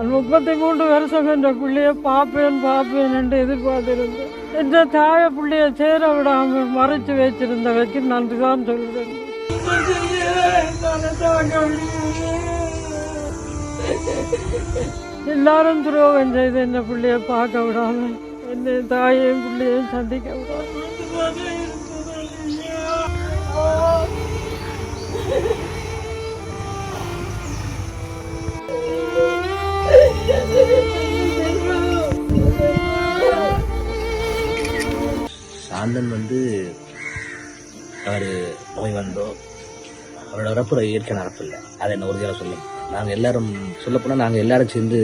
நான் முப்பத்தி மூன்று வருஷம் என்ற பிள்ளையை பார்ப்பேன் பார்ப்பேன் என்று எதிர்பார்த்திருந்தேன் இந்த தாய பிள்ளைய சேர விடாமல் மறைச்சு வச்சிருந்தவைக்கு நன்றி தான் சொல்கிறேன். எல்லாரும் துரோகம் செய்து என்ன பிள்ளைய பார்க்க விடாம என்ன தாயையும் பிள்ளையையும் சந்திக்க விடாம சாந்தன் வந்து அவர் நோய் வந்தோ. அவரோட இறப்புற இயற்கை நடப்பு இல்லை. அதை என்ன உறுதியாக சொல்லணும் நாங்கள் எல்லாரும் சொல்லப்போனால் நாங்கள் எல்லாரும் சேர்ந்து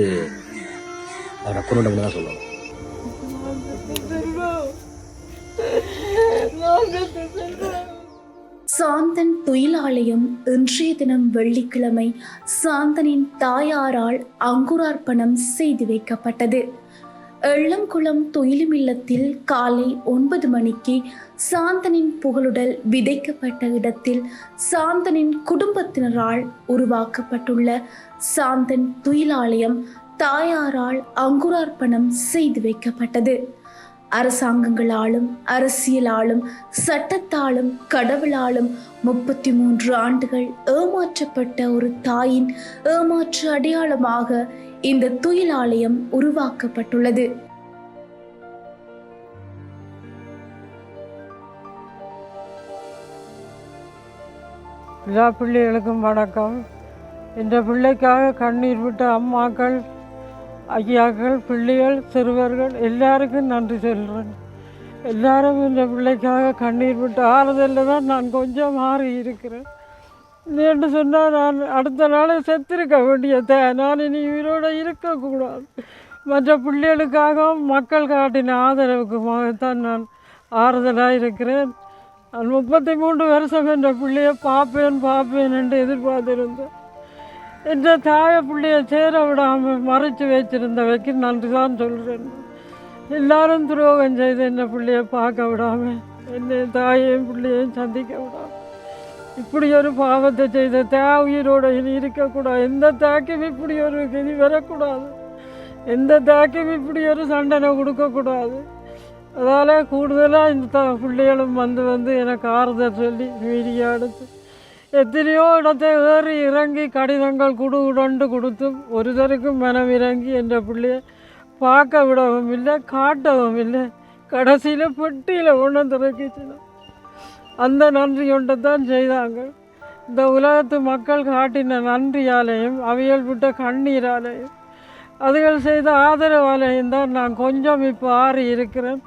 அவரை கொண்டு தான் சொல்லணும். சாந்தன் துயிலாலயம் இன்றைய தினம் வெள்ளிக்கிழமை சாந்தனின் தாயாரால் அங்குரார்ப்பணம் செய்து வைக்கப்பட்டது. எள்ளங்குளம் துயிலும் இல்லத்தில் காலை ஒன்பது மணிக்கு சாந்தனின் புகழுடல் விதைக்கப்பட்ட இடத்தில் சாந்தனின் குடும்பத்தினரால் உருவாக்கப்பட்டுள்ள சாந்தன் துயிலாலயம் தாயாரால் அங்குரார்ப்பணம் செய்து வைக்கப்பட்டது. அரசாங்கங்களாலும் அரசியலாலும் சட்டத்தாலும் கடவுளாலும் முப்பத்தி மூன்று ஆண்டுகள் ஏமாற்றப்பட்ட ஒரு தாயின் ஏமாற்று அடையாளமாக இந்த துயிலாலயம் உருவாக்கப்பட்டுள்ளது. எல்லா பிள்ளைகளுக்கும் வணக்கம். இந்த பிள்ளைக்காக கண்ணீர் விட்ட அம்மாக்கள் ஐயாக்கள் பிள்ளைகள் சிறுவர்கள் எல்லாருக்கும் நன்றி சொல்கிறேன் எல்லாரும் இந்த பிள்ளைக்காக கண்ணீர் விட்டு ஆறுதலில் தான் நான் கொஞ்சம் மாறி இருக்கிறேன். என்று சொன்னால் நான் அடுத்த நாளே செத்திருக்க வேண்டியத. நான் இனி உயிரோடு இருக்கக்கூடாது மற்ற பிள்ளைகளுக்காகவும் மக்கள் காட்டின ஆதரவுக்குமாகத்தான் நான் ஆறுதலாக இருக்கிறேன். நான் முப்பத்தி மூன்று வருஷம் என்ற பிள்ளையை பார்ப்பேன் பார்ப்பேன் என்று எதிர்பார்த்திருந்தேன். இந்த தாய பிள்ளைய சேர விடாமல் மறைச்சு வச்சிருந்தவைக்கு நன்றி தான் சொல்கிறேன். எல்லாரும் துரோகம் செய்து என்ன பிள்ளைய பார்க்க விடாமல் என்னை தாயையும் பிள்ளையையும் சந்திக்க விடாமல். இப்படி ஒரு பாவத்தை செய்த தா உயிரோட இனி இருக்கக்கூடாது. எந்த தாக்கும் இப்படி ஒரு கதி வரக்கூடாது. எந்த தாக்கும் இப்படி ஒரு சண்டனை கொடுக்கக்கூடாது. அதால் கூடுதலாக இந்த த பிள்ளைகளும் வந்து வந்து எனக்கு ஆறுதல் சொல்லி மீடியா எடுத்து எத்தனையோ இடத்தை ஏறி இறங்கி கடிதங்கள் குடு உடண்டு கொடுத்தும் ஒருத்தருக்கும் மனம் இறங்கி என்ற பிள்ளையை பார்க்க விடவும் இல்லை காட்டவும் இல்லை. கடைசியில் பெட்டியில் ஒன்று வந்து அந்த நன்றி தான் செய்தாங்க. இந்த உலகத்து மக்கள் காட்டின நன்றியாலேயும் அவியல் விட்ட கண்ணீராலேயும் அதுகள் செய்த ஆதரவாலேயும் தான் நான் கொஞ்சம் இப்போ ஆறி இருக்கிறேன்.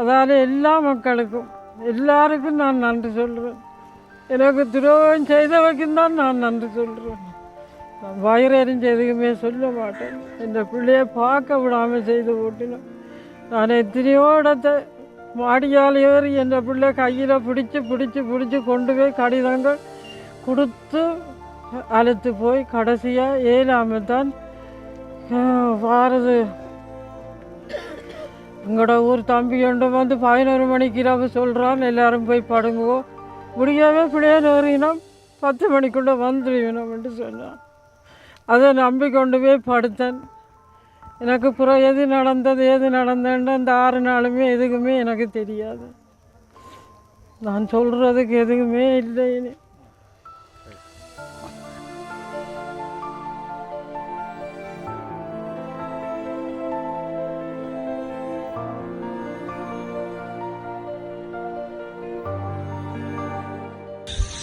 அதால் எல்லா மக்களுக்கும் எல்லாருக்கும் நான் நன்றி சொல்கிறேன் எனக்கு துரோகம் செய்தவைக்கும் தான் நான் நன்றி சொல்கிறேன் நான் வயிறறிஞ்ச எதுக்குமே சொல்ல மாட்டேன். இந்த பிள்ளையை பார்க்க விடாமல் செய்து போட்டினேன் நான் எத்தனையோ இடத்தை மாடியால் ஏறி என்ற பிள்ளை கையில் பிடிச்சி பிடிச்சி பிடிச்சி கொண்டு போய் கடிதங்கள் கொடுத்து அழைத்து போய் கடைசியாக ஏழாமல் தான் வாரது. எங்களோட ஊர் தம்பி கொண்டு வந்து பதினோரு மணிக்கு இரவு சொல்கிறான் எல்லாரும் போய் படுங்குவோம் முடியாமல் பிள்ளைய நேறினோம் பத்து மணிக்குள்ளே வந்துடுவினோம்னு சொன்னான். அதை நம்பி கொண்டு போய் படுத்தேன். எனக்கு புறம் எது நடந்தது எது நடந்ததுன்னு அந்த ஆறு நாளுமே எதுக்குமே எனக்கு தெரியாது. நான் சொல்கிறதுக்கு எதுவுமே இல்லை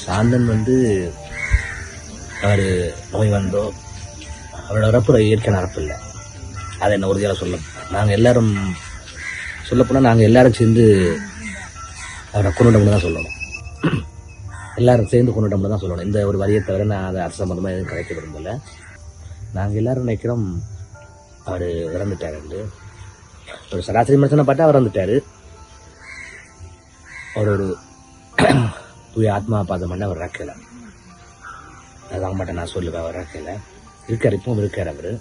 சாந்தன் வந்து அவர் நோய் வந்தோ அவரோட இறப்புற இயற்கை நடப்பு இல்லை. அதை என்ன உறுதியாக சொல்ல நாங்கள் எல்லாரும் சொல்லப்போனால் நாங்கள் எல்லாரும் சேர்ந்து அவரை கொண்டுட்டோம்னு தான் சொல்லணும். எல்லாரும் சேர்ந்து கொண்டுட்டோம்னு தான் சொல்லணும். இந்த ஒரு வரியை தவிர நான் அதை அரசு சம்மந்தமாக எதுவும் கிடைக்க விரும்பல நாங்கள் எல்லாரும் நினைக்கிறோம் அவர் இறந்துட்டாரு ஒரு சராசரி மனுஷனை பார்த்தா அவர் இறந்துட்டார். அவர் ஒரு தூய ஆத்மா பாதம் பண்ண அவர் இறக்கல. அது மாட்டேன் நான் சொல்லுவேன் அவர் இறக்கல. இருக்கார் இப்பவும் இருக்கார் அவர்.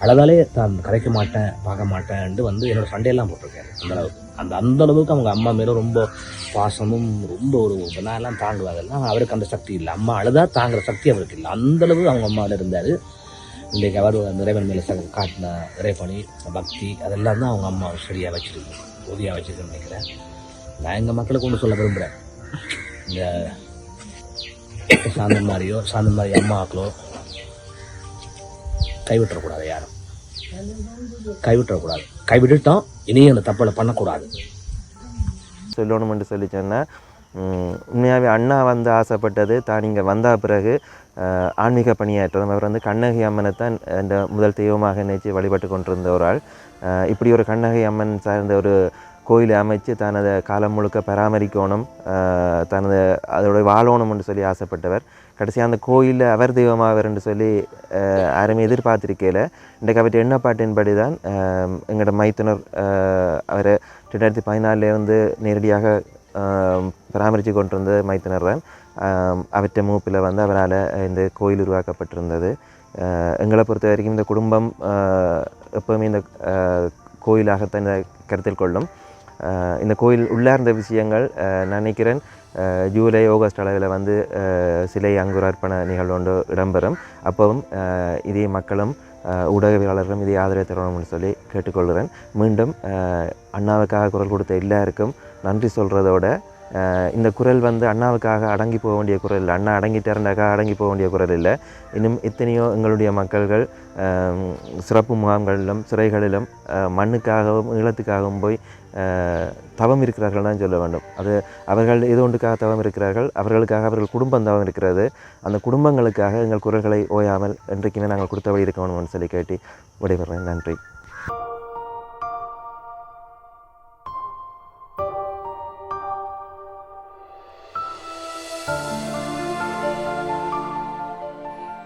அழகாலே தான் கரைக்க மாட்டேன் பார்க்க மாட்டேன்ட்டு வந்து என்னோட சண்டையெல்லாம் போட்டிருக்காரு. அந்த அளவுக்கு. அந்த அந்த அளவுக்கு அவங்க அம்மா மேலே ரொம்ப பாசமும் ரொம்ப ஒரு எல்லாம் தாங்குவாங்க எல்லாம் அவருக்கு அந்த சக்தி இல்லை. அம்மா அழுதா தாங்குற சக்தி அவருக்கு இல்லை. அந்தளவு அவங்க அம்மாவில் இருந்தார். இன்றைக்கு அவர் இறைவன் மேலே ச- காட்டின இறைப்பணி பக்தி அதெல்லாம் தான் அவங்க அம்மா சரியாக வச்சுருக்கு உறுதியாக வச்சிருக்கேன்னு நினைக்கிறேன். நான் எங்கள் மக்களுக்கு ஒன்று சொல்ல விரும்புகிறேன் இந்த சாந்தன் மாதிரியோ சாந்தன் மாதிரி அம்மாக்களோ கைவிட்டுறக்கூடாது யாரும். கைவிட்டுறக்கூடாது. கைவிட்டுட்டோம் இனியும் அந்த தப்பலை பண்ணக்கூடாது. சொல்லணும்னு சொல்லி சொன்னால் உண்மையாகவே அண்ணா வந்து ஆசைப்பட்டது தான் இங்கே வந்த பிறகு ஆன்மீக பணியாற்றம் அவர் வந்து கண்ணகி அம்மனை தான் இந்த முதல் தெய்வமாக நினைச்சு வழிபட்டு கொண்டிருந்த ஒரு ஆள். இப்படி ஒரு கண்ணகி அம்மன் சார்ந்த ஒரு கோயிலை அமைச்சு தனது காலம் முழுக்க பராமரிக்கணும் தனது அதோட வாழணும்னு சொல்லி ஆசைப்பட்டவர். கடைசியாக அந்த கோயிலில் அவர் தெய்வமாகவர்னு சொல்லி அஹ், யாருமே எதிர்பார்த்திருக்கையில் இன்றைக்கு அவற்றை எண்ணப்பாட்டின்படி தான் எங்களோட மைத்துனர் அவர் ரெண்டாயிரத்தி பதினாலேருந்து நேரடியாக பராமரித்து கொண்டிருந்த மைத்தினர் தான். அவற்றை மூப்பில் வந்து அவரால் இந்த கோயில் உருவாக்கப்பட்டிருந்தது. எங்களை பொறுத்த வரைக்கும் இந்த குடும்பம் எப்போவுமே இந்த கோயிலாகத்தான் இந்த கருத்தில் கொள்ளும். இந்த கோயில் உள்ளார்ந்த விஷயங்கள் நினைக்கிறேன் ஜூலை ஆகஸ்ட் அளவில் வந்து சிலை அங்குரார்ப்பண நிகழ்வு ஒன்று இடம்பெறும். அப்பவும் இதே மக்களும் ஊடகவியலாளர்களும் இதை ஆதரவு தரணும்னு சொல்லி கேட்டுக்கொள்கிறேன். மீண்டும் அண்ணாவுக்காக குரல் கொடுத்த எல்லாருக்கும் நன்றி சொல்கிறதோட இந்த குரல் வந்து அண்ணாவுக்காக அடங்கி போக வேண்டிய குரல் இல்லை. அண்ணா அடங்கிட்டாருண்டாக்கா அடங்கி போக வேண்டிய குரல் இல்லை. இன்னும் எத்தனையோ எங்களுடைய மக்கள்கள் சிறப்பு முகாம்களிலும் சிறைகளிலும் மண்ணுக்காகவும் ஈழத்துக்காகவும் போய் தவம் இருக்கிறார்கள் தான் சொல்ல வேண்டும். அது அவர்கள் இது ஒன்றுக்காக தவம் இருக்கிறார்கள் அவர்களுக்காக அவர்கள் குடும்பம் தவம் இருக்கிறது. அந்த குடும்பங்களுக்காக எங்கள் குரல்களை ஓயாமல் என்றைக்குமே நாங்கள் கொடுத்தபடி இருக்கணும்னு சொல்லி கேட்டு விடைபெறேன் நன்றி.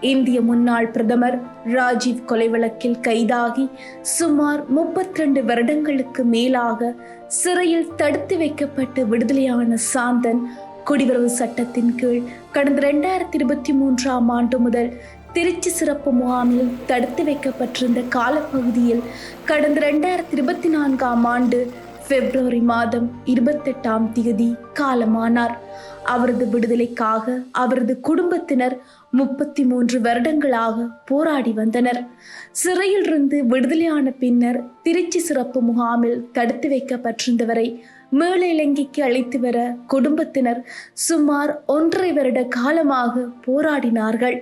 இந்திய முன்னாள் பிரதமர் ராஜீவ் கொலை வழக்கில் கைதாகி சுமார் 32 வருடங்களுக்கு மேலாக சிறையில் தடுத்து வைக்கப்பட்டு விடுதலையான சாந்தன் குடிவரவு சட்டத்தின் கீழ் கடந்த ரெண்டாயிரத்தி இருபத்தி மூன்றாம் ஆண்டு முதல் திருச்சி சிறப்பு முகாமில் தடுத்து வைக்கப்பட்டிருந்த காலப்பகுதியில் கடந்த ரெண்டாயிரத்தி இருபத்தி நான்காம் ஆண்டு பிப்ரவரி மாதம் இருபத்தெட்டாம் தேதி காலமானார். அவரது விடுதலைக்காக அவரது குடும்பத்தினர் முப்பத்தி மூன்று வருடங்களாக போராடி வந்தனர். சிறையிலிருந்து விடுதலையான பின்னர் திருச்சி சிறப்பு முகாமில் தடுத்து வைக்கப்பட்டிருந்தவரை மீள இலங்கைக்கு அழைத்து வர குடும்பத்தினர் சுமார் ஒன்றரை வருட காலமாக போராடினார்கள்.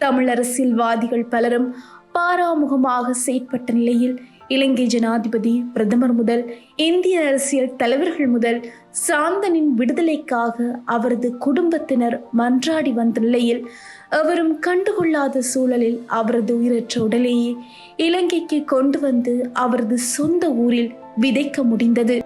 தமிழரசியல்வாதிகள் பலரும் பாராமுகமாக செயற்பட்ட நிலையில் இலங்கை ஜனாதிபதி பிரதமர் முதல் இந்திய அரசியல் தலைவர்கள் முதல் சாந்தனின் விடுதலைக்காக அவரது குடும்பத்தினர் மன்றாடி வந்த நிலையில் அவரும் கண்டுகொள்ளாத சூழலில் அவரது உயிரற்ற உடலையே இலங்கைக்கு கொண்டு வந்து அவரது சொந்த ஊரில் விதைக்க முடிந்தது.